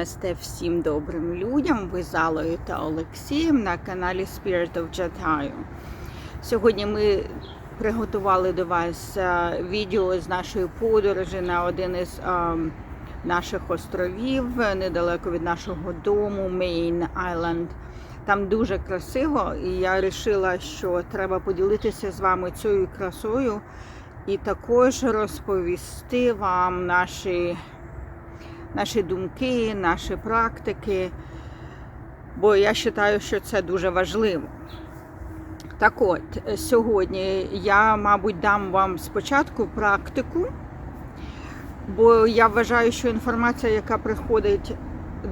Намасте всім добрим людям. Ви з Аллою та Олексієм на каналі Spirit of Jatаю. Сьогодні ми приготували до вас е, відео з нашої подорожі на один із е, наших островів недалеко від нашого дому, Main Island. Там дуже красиво, і я вирішила, що треба поділитися з вами цією красою і також розповісти вам наші наші думки, наші практики, бо я вважаю, що це дуже важливо. Так от, сьогодні я, мабуть, дам вам спочатку практику, бо я вважаю, що інформація, яка приходить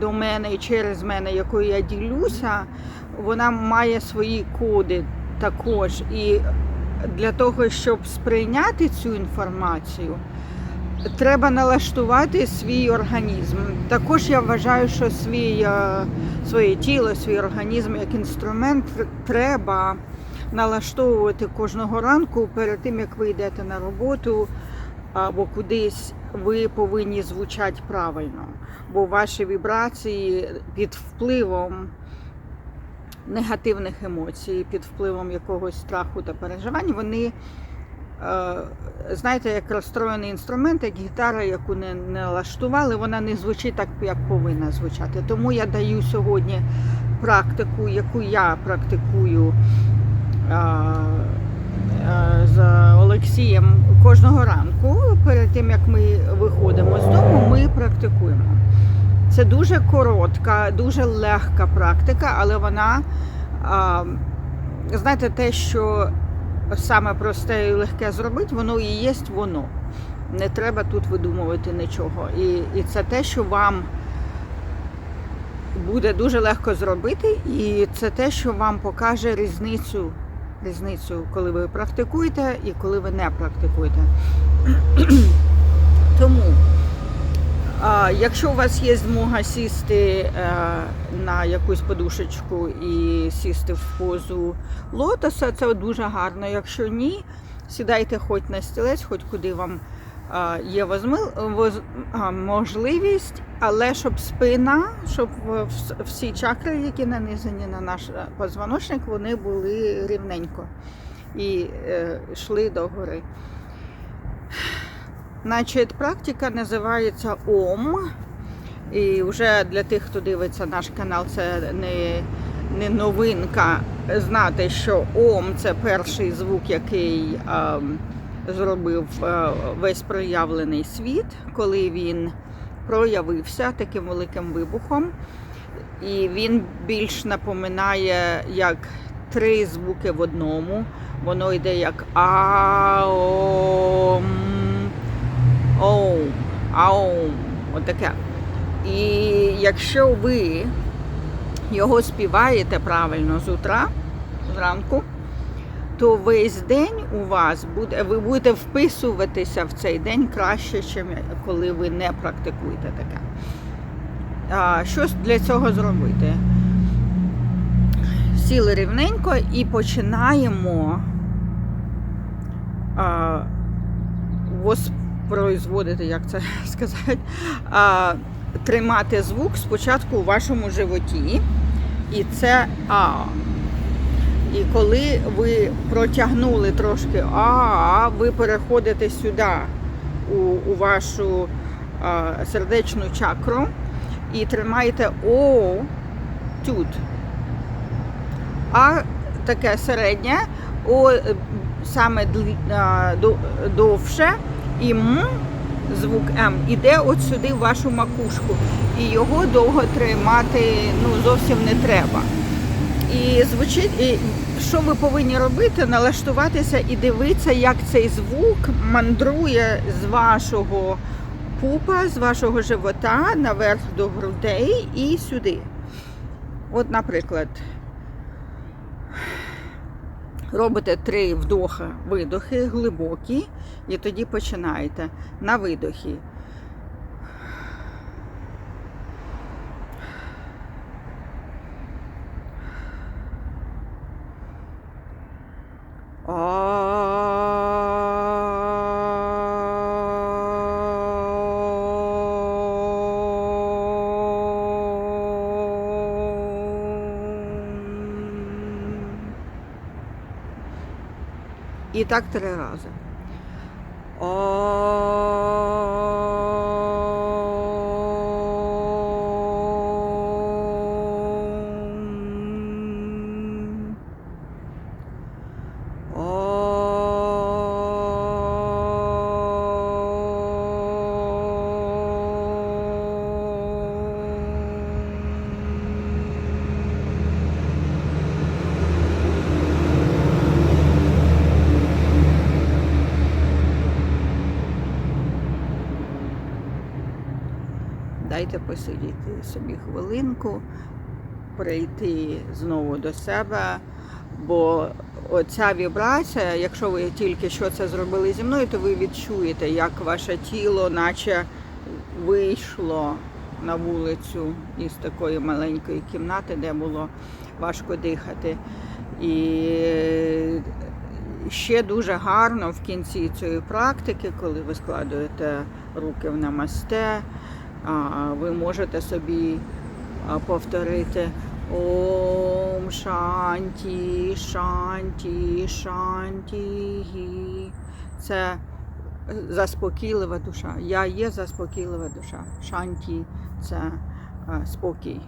до мене і через мене, якою я ділюся, вона має свої коди також. І для того, щоб сприйняти цю інформацію, треба налаштувати свій організм. Також я вважаю, що свій, е, своє тіло, свій організм як інструмент треба налаштовувати кожного ранку перед тим, як ви йдете на роботу або кудись, ви повинні звучати правильно, бо ваші вібрації під впливом. Негативних емоцій, під впливом якогось страху та переживань, вони знаєте, як розстроєний інструмент, як гітара, яку не налаштували, вона не звучить так, як повинна звучати. Тому я даю сьогодні практику, яку я практикую е, е, з Олексієм кожного ранку. Перед тим як ми виходимо з дому, ми практикуємо. Це дуже коротка, дуже легка практика, але вона, знаєте, те, що саме просте і легке зробити, воно і є воно. Не треба тут видумувати нічого. І, І це те, що вам буде дуже легко зробити, і це те, що вам покаже різницю, різницю, коли ви практикуєте і коли ви не практикуєте. Тому. Якщо у вас є змога сісти е, на якусь подушечку і сісти в позу лотоса, це дуже гарно. Якщо ні, сідайте хоч на стілець, хоч куди вам є можливість, але щоб спина, щоб всі чакри, які нанизані на наш позвоночник, вони були рівненько і е, йшли догори. Значить, практика називається ОМ. І вже для тих, хто дивиться наш канал, це не не новинка знати, що ОМ це перший звук, який е, зробив е, весь проявлений світ, коли він проявився таким великим вибухом. І він більш напоминає як три звуки в одному. Воно йде як АОМ оум, аум, отаке. І якщо ви його співаєте правильно з утра, зранку, то весь день у вас буде, ви будете вписуватися в цей день краще, ніж коли ви не практикуєте таке. А, Що для цього зробити? Сіли рівненько і починаємо а, производити, як це сказати, а, тримати звук спочатку у вашому животі. І це А. І коли ви протягнули трошки А, ви переходите сюди у, у вашу а, сердечну чакру і тримаєте О тут. А таке середнє, О саме довше. І М, звук М, іде от сюди в вашу макушку. І його довго тримати ну, зовсім не треба. І звучить, і що ви повинні робити? Налаштуватися і дивитися, як цей звук мандрує з вашого пупа, з вашого живота наверх до грудей і сюди. От, наприклад. Робите три вдохи, видохи глибокі, і тоді починаєте на видохі. І так три рази. Дайте посидіти собі хвилинку, прийти знову до себе, бо оця вібрація, якщо ви тільки що це зробили зі мною, то ви відчуєте, як ваше тіло, наче вийшло на вулицю із такої маленької кімнати, де було важко дихати. І ще дуже гарно в кінці цієї практики, коли ви складуєте руки в намасте, ви можете собі повторити Ом Шанті, Шанті, Шанті. Це заспокійлива душа. Я є заспокійлива душа. Шанті це спокій.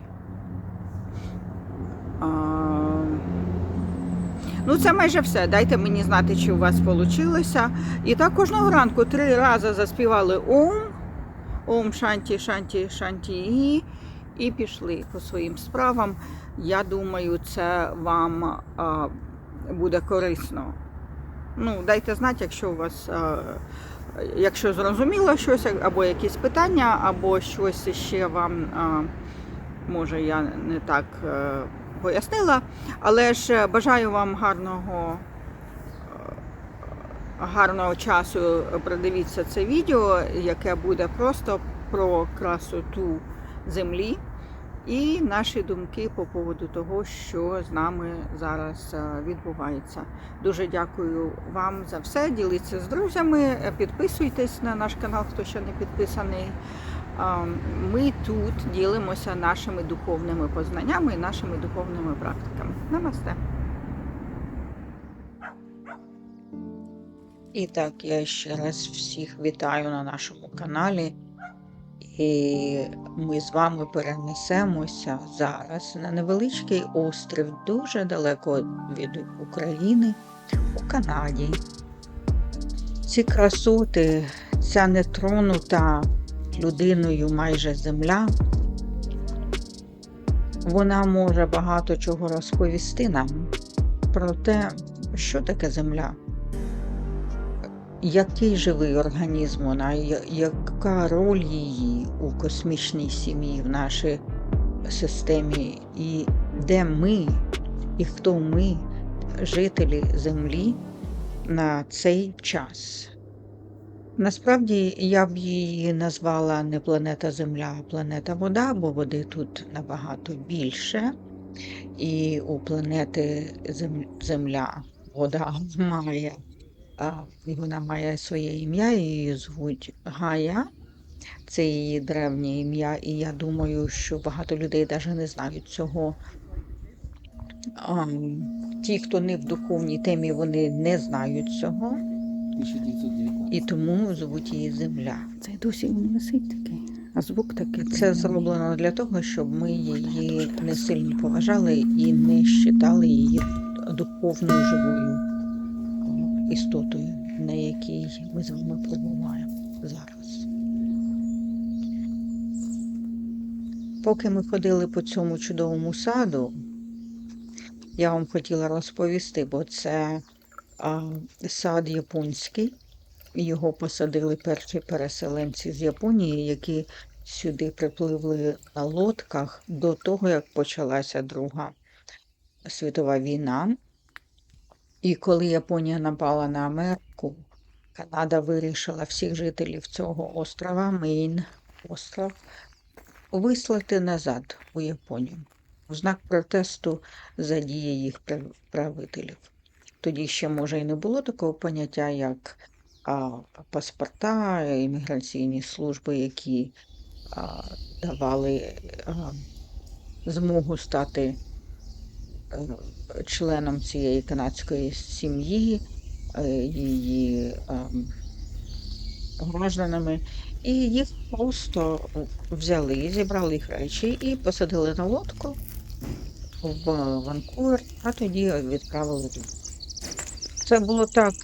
Ну, це майже все. Дайте мені знати, чи у вас вийшло. І так кожного ранку три рази заспівали Ом, Ом Шанті, Шанті, Шанті і, пішли по своїм справам. Я думаю, це вам а, буде корисно. Ну, дайте знати, якщо у вас, а, якщо зрозуміло щось, або якісь питання, або щось ще вам, а, може, я не так е, пояснила. Але ж бажаю вам гарного, е, гарного часу. Придивіться це відео, яке буде просто про красоту землі і наші думки по поводу того, що з нами зараз е, відбувається. Дуже дякую вам за все. Діліться з друзями, підписуйтесь на наш канал, хто ще не підписаний. Ми тут ділимося нашими духовними познаннями і нашими духовними практиками. Намасте. І так, я ще раз всіх вітаю на нашому каналі. І ми з вами перенесемося зараз на невеличкий острів, дуже далеко від України, у Канаді. Ці красоти, ця нетронута людиною майже земля, вона може багато чого розповісти нам про те, що таке земля, який живий організм вона, яка роль її у космічній сім'ї в нашій системі, і де ми, і хто ми, жителі Землі на цей час. Насправді я б її назвала не планета Земля, а планета Вода, бо води тут набагато більше. І у планети Земля вода має, вона має своє ім'я, її звуть Гая. Це її древнє ім'я, і я думаю, що багато людей навіть не знають цього. А, Ті, хто не в духовній темі, вони не знають цього. І тому звуть її земля. Це досі він висить такий, а звук такий. Це зроблено для того, щоб ми її не сильно поважали і не вважали її духовною живою істотою, на якій ми з вами перебуваємо зараз. Поки ми ходили по цьому чудовому саду, я вам хотіла розповісти, бо це а, сад японський. Його посадили перші переселенці з Японії, які сюди припливли на лодках до того, як почалася Друга світова війна. І коли Японія напала на Америку, Канада вирішила всіх жителів цього острова, Мейн остров, вислати назад у Японію в знак протесту за дії їх прав- правителів. Тоді ще, може, і не було такого поняття, як а, паспорта, імміграційні служби, які а, давали а, змогу стати членом цієї канадської сім'ї е, її ем, гражданами, і їх просто взяли, зібрали їх речі і посадили на лодку в Ванкувер, а тоді відправили. додому. Це було так,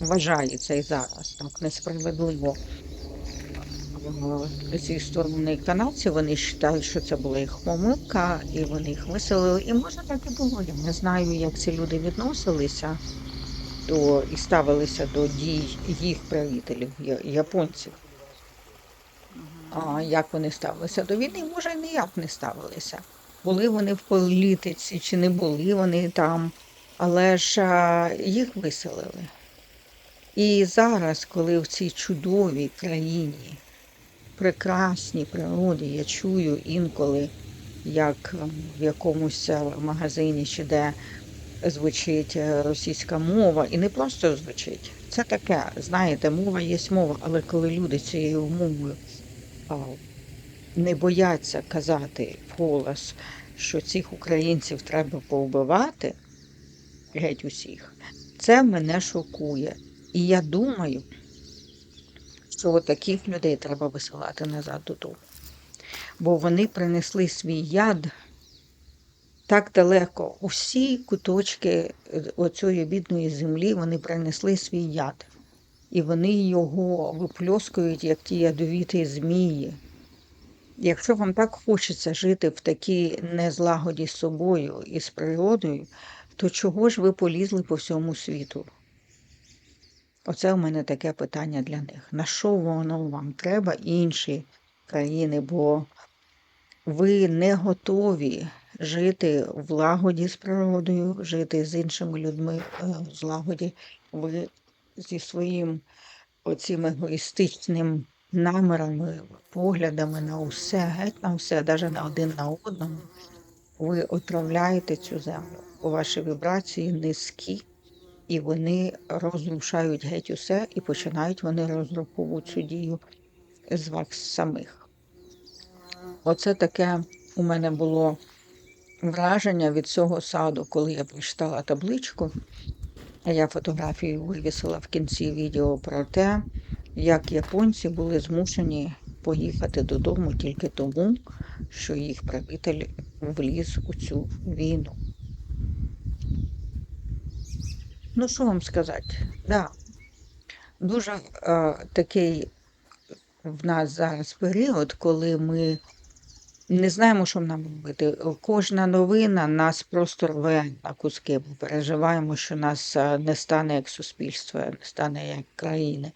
вважається і зараз, так несправедливо. Е, Зі сторони канадців вони вважають, що це була їх помилка, і вони їх виселили. І може так і було. Я не знаю, як ці люди відносилися до і ставилися до дій їх правителів, японців. А як вони ставилися до війни, може, ніяк не ставилися. Були вони в політиці чи не були вони там, але ж а, їх виселили. І зараз, коли в цій чудовій країні, прекрасній природі, я чую інколи, як в якомусь е, магазині чи де звучить е, російська мова, і не просто звучить. Це таке, знаєте, мова є мова, але коли люди цією мовою не бояться казати вголос, що цих українців треба повбивати, геть усіх, це мене шокує. І я думаю, що таких людей треба висилати назад додому. Бо вони принесли свій яд так далеко. Усі куточки е, оцієї бідної землі вони принесли свій яд. І вони його випльоскують, як ті ядовіті змії. Якщо вам так хочеться жити в такій незлагоді з собою і з природою, то чого ж ви полізли по всьому світу? Оце у мене таке питання для них. На що воно вам треба інші країни? Бо ви не готові жити в лагоді з природою, жити з іншими людьми е, в злагоді. Ви зі своїм оцим егоїстичним намірами, поглядами на усе, геть на все, навіть на один на одному, ви отравляєте цю землю. Ваші вібрації низькі, і вони розрушають геть усе, і починають вони розраховувати цю дію з вас самих. Оце таке у мене було враження від цього саду, коли я прочитала табличку. Я фотографію вивісила в кінці відео про те, як японці були змушені поїхати додому тільки тому, що їх правитель вліз у цю війну. Ну, що вам сказати? Да. Дуже е, такий в нас зараз період, коли ми не знаємо, що нам робити. Кожна новина нас просто рве на куски. Ми переживаємо, що нас е, не стане як суспільство, не стане як країни.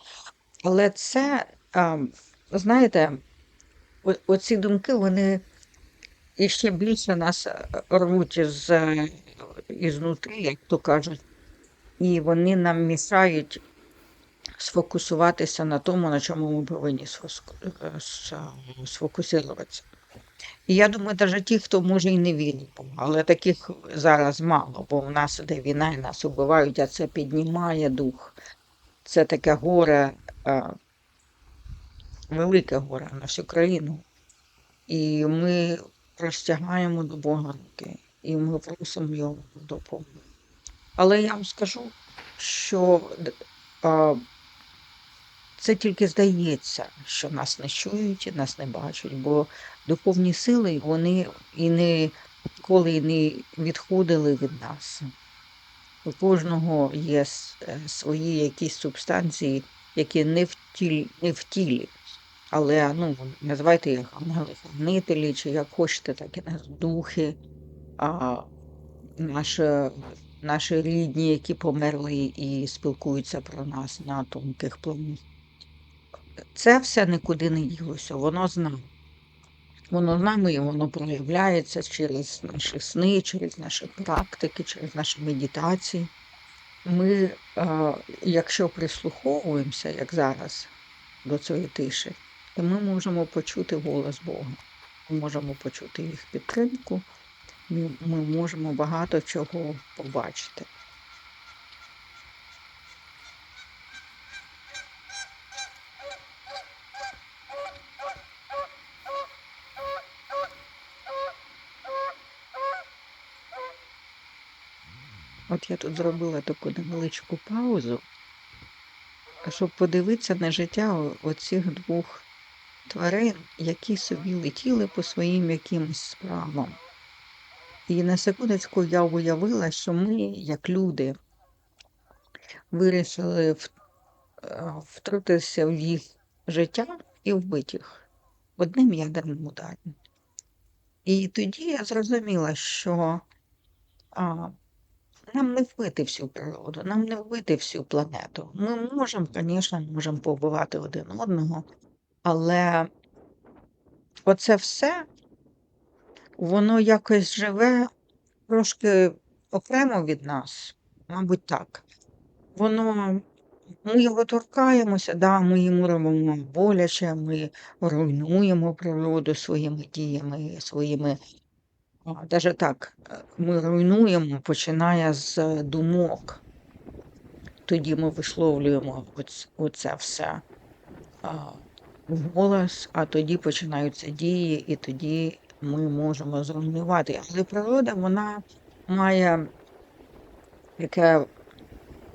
Але це, е, знаєте, о- оці думки, вони іще більше нас рвуть із, е, ізнутрі, як то кажуть, і вони нам мішають сфокусуватися на тому, на чому ми повинні е, сфокусуватися. І я думаю, навіть ті, хто може і не вірить, але таких зараз мало, бо в нас іде війна і нас убивають, а це піднімає дух. Це таке горе, е, велике горе на всю країну. І ми простягаємо до Бога руки, і ми просимо його допомоги. Але я вам скажу, що а, це тільки здається, що нас не чують нас не бачать, бо духовні сили вони і не ніколи не відходили від нас. У кожного є е, свої якісь субстанції, які не в тілі, не в тілі. Але ну, називайте їх ангели-хранителі, чи як хочете, так і нас духи, а, наші, наші рідні, які померли і спілкуються про нас на тонких планах. Це все нікуди не ділося, воно з нами. Воно з нами і воно проявляється через наші сни, через наші практики, через наші медитації. Ми, е, якщо прислуховуємося, як зараз, до цієї тиші, то ми можемо почути голос Бога. Ми можемо почути їх підтримку, ми, ми можемо багато чого побачити. От я тут зробила таку невеличку паузу, щоб подивитися на життя оцих двох тварин, які собі летіли по своїм якимось справам. І на секундочку я уявила, що ми, як люди, вирішили е, втрутитися в їх життя і вбити їх одним ядерним ударом. І тоді я зрозуміла, що а, нам не вбити всю природу, нам не вбити всю планету. Ми можемо, звісно, можемо побивати один одного, але оце все, воно якось живе трошки окремо від нас, мабуть, так. Воно, ми його торкаємося, да, ми йому робимо боляче, ми руйнуємо природу своїми діями, своїми Навіть так, ми руйнуємо, починає з думок. Тоді ми висловлюємо оц- оце все в голос, а тоді починаються дії, і тоді ми можемо зруйнувати. Але природа, вона має яке,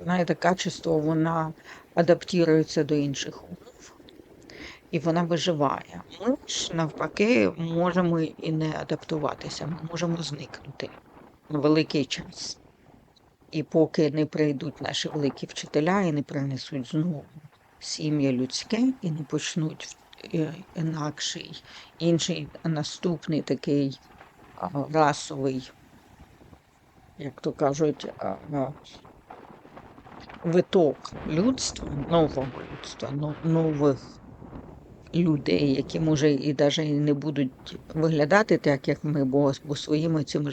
знаєте, качество, вона адаптується до інших умов і вона виживає. Ми ж навпаки можемо і не адаптуватися, ми можемо зникнути на великий час. І поки не прийдуть наші великі вчителя і не принесуть знову сім'я людське і не почнуть інакший, інший наступний такий расовий, як то кажуть, виток людства, нового людства, нових людей, які може і навіть не будуть виглядати так, як ми, бо, своїми цими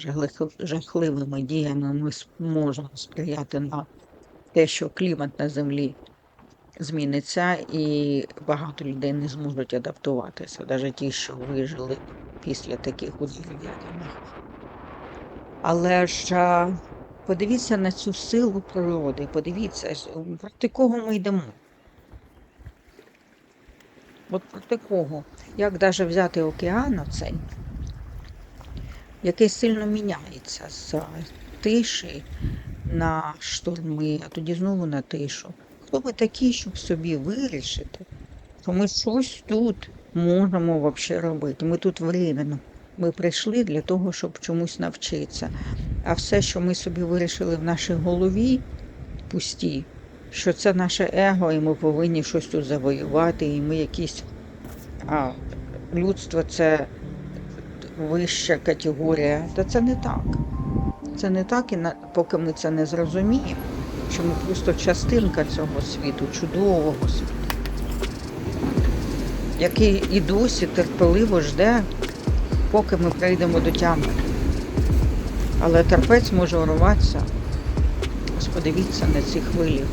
жахливими діями ми можемо сприяти на те, що клімат на землі зміниться, і багато людей не зможуть адаптуватися, навіть ті, що вижили після таких ударів ядерних. Але ж подивіться на цю силу природи, подивіться, проти кого ми йдемо. От проти кого? Як навіть взяти океан оцей, який сильно міняється з тиші на шторми, а тоді знову на тишу. Хто ми такі, щоб собі вирішити, що ми щось тут можемо взагалі робити? Ми тут временно. Ми прийшли для того, щоб чомусь навчитися. А все, що ми собі вирішили в нашій голові, пусті, що це наше его, і ми повинні щось тут завоювати, і ми якісь а, людство це вища категорія. Та це не так. Це не так, і на, поки ми це не зрозуміємо, що ми просто частинка цього світу, чудового світу, який і досі терпеливо жде, поки ми прийдемо до тями. Але терпець може урватися. Ось подивіться на ці хвилі.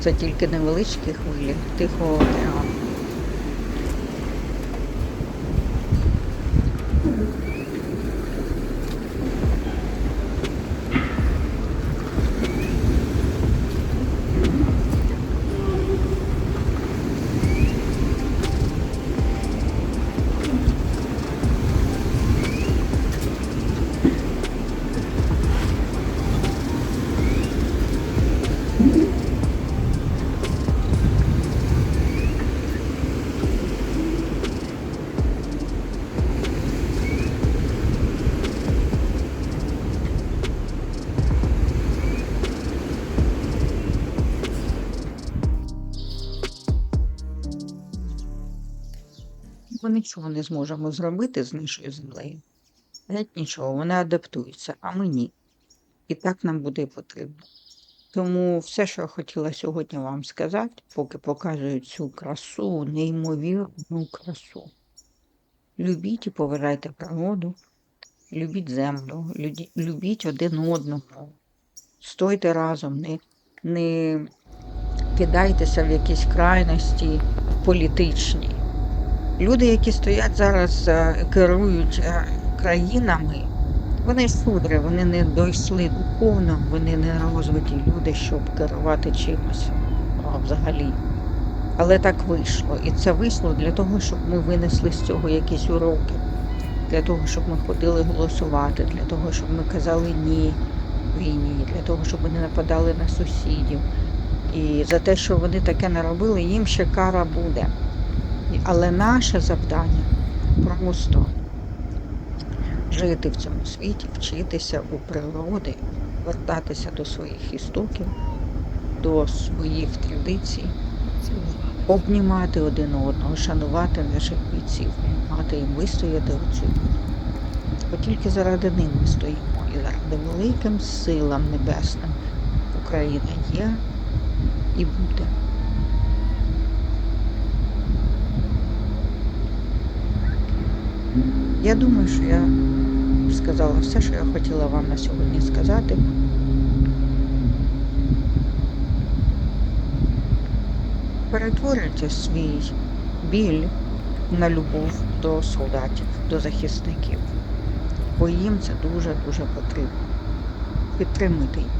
Це тільки невеличкі хвилі Тихого океану. Ми нічого не зможемо зробити з нашою землею. Геть нічого, вона адаптується, а ми ні. І так нам буде потрібно. Тому все, що я хотіла сьогодні вам сказати, поки показую цю красу, неймовірну красу. Любіть і поважайте природу, любіть землю, любіть один одного, стойте разом, не, не кидайтеся в якісь крайності політичні. Люди, які стоять зараз, е, керують е, країнами, вони шудри, вони не дійшли духовно, вони не розвиті люди, щоб керувати чимось взагалі. Але так вийшло. І це вийшло для того, щоб ми винесли з цього якісь уроки, для того, щоб ми ходили голосувати, для того, щоб ми казали ні війні, для того, щоб вони нападали на сусідів. І за те, що вони таке наробили, їм ще кара буде. І- Але наше завдання просто жити в цьому світі, вчитися у природи, вертатися до своїх істоків, до своїх традицій, обнімати один одного, шанувати наших бійців, мати їм вистояти оцю. Бо тільки заради них ми стоїмо і заради великим силам небесним Україна є і буде. Я думаю, що я сказала все, що я хотіла вам на сьогодні сказати. Перетворюйте свій біль на любов до солдатів, до захисників, бо їм це дуже-дуже потрібно. Підтримуйте їх,